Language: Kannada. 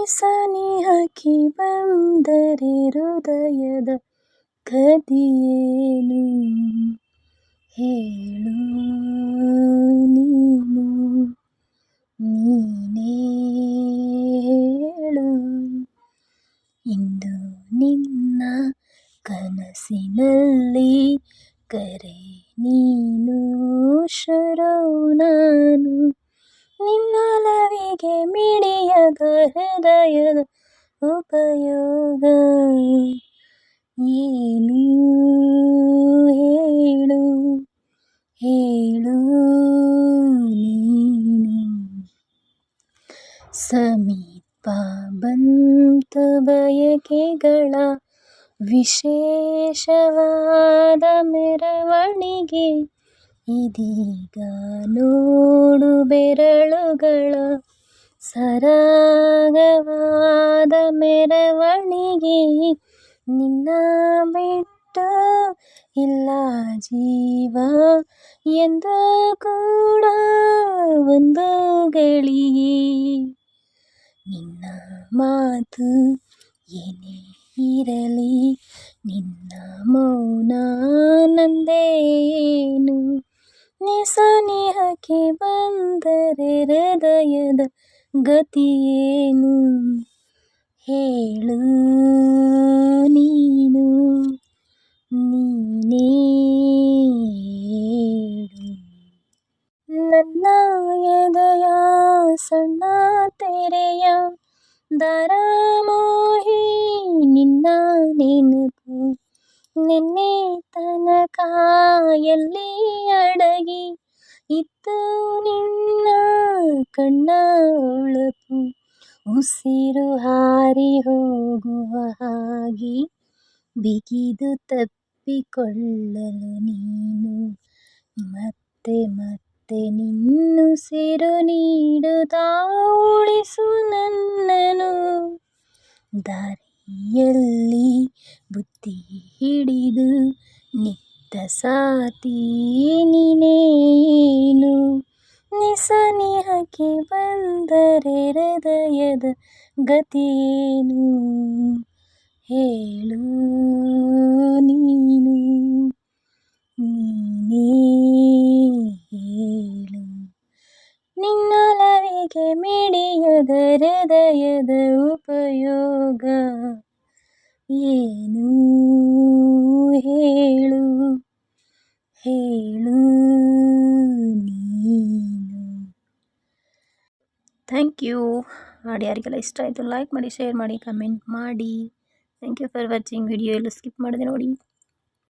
ನಿಸನಿಹಕ್ಕೆ ಬಂದರೆ ಹೃದಯದ ಕದಿಯೇನು ಹೇಳು ನೀನು ನೀನೇ ಹೇಳು. ಇಂದು ನಿನ್ನ ಕನಸಿನಲ್ಲಿ ಕರೆ ನೀನು ಹೃದಯದ ಉಪಯೋಗ? ಏನು ಹೇಳು? ಹೇಳು ನೀನು. ಸಮೀಪ ಬಂತ ಬಯಕೆಗಳ ವಿಶೇಷವಾದ ಮೆರವಣಿಗೆ ಇದೀಗ ನೋಡು ಬೆರಳುಗಳ ಸರಾಗವಾದ ಮೆರವಣಿಗೆ ನಿನ್ನ ಬಿಟ್ಟು ಇಲ್ಲ ಜೀವ ಎಂದು ಕೂಡ ಒಂದು ಗಳಿಗೆ ನಿನ್ನ ಮಾತು ಏನೇ ಇರಲಿ ನಿನ್ನ ಮೌನ ನಂದೇನು ನಿಸನಿಹಕ್ಕೆ ಬಂದರೆ ಹೃದಯದ ಗತಿಯೇನು ಹೇಳು ನೀನು. ನೀನೇ ಹೇಳು. ನನ್ನ ಎದೆಯ ಸಣ್ಣ ತೆರೆಯ ದರ ಮೋಹಿ ನಿನ್ನ ನೆನಪು. ನಿನ್ನೆ ತನಕ ಎಲ್ಲಿ ಅಡಗಿ ಇತ್ತು ನಿನ್ನ ಕಣ್ಣ ಹೊಳಪು ಉಸಿರು ಹಾರಿ ಹೋಗುವ ಹಾಗೆ ಬಿಗಿದು ತಪ್ಪಿಕೊಳ್ಳಲು ನೀನು ಮತ್ತೆ ಮತ್ತೆ ನಿನ್ನುಸಿರು ನೀಡುತ್ತಾ ಉಳಿಸು ನನ್ನನು. ದಾರಿಯಲ್ಲಿ ಬುತ್ತಿ ಹಿಡಿದು ನಿತ್ತ ಸಾತಿ ನೀನೇನು? ನಿಸನಿಹಕ್ಕೆ ಬಂದರೆ ಹೃದಯದ ಗತಿಯೇನು ಹೇಳು ನೀನು. ನೀನೇ ಹೇಳು. ನಿನ್ನೊಲವಿಗೆ ಮಿಡಿಯದ ಹೃದಯದ ಉಪಯೋಗ ಏನು? ಹೇಳು. Thank you. ಮಾಡಿ ಯಾರಿಗೆಲ್ಲ ಇಷ್ಟ ಆಯಿತು ಲೈಕ್ ಮಾಡಿ ಶೇರ್ ಮಾಡಿ ಕಮೆಂಟ್ ಮಾಡಿ. Thank you for watching video ಎಲ್ಲ ಸ್ಕಿಪ್ ಮಾಡಿದೆ ನೋಡಿ.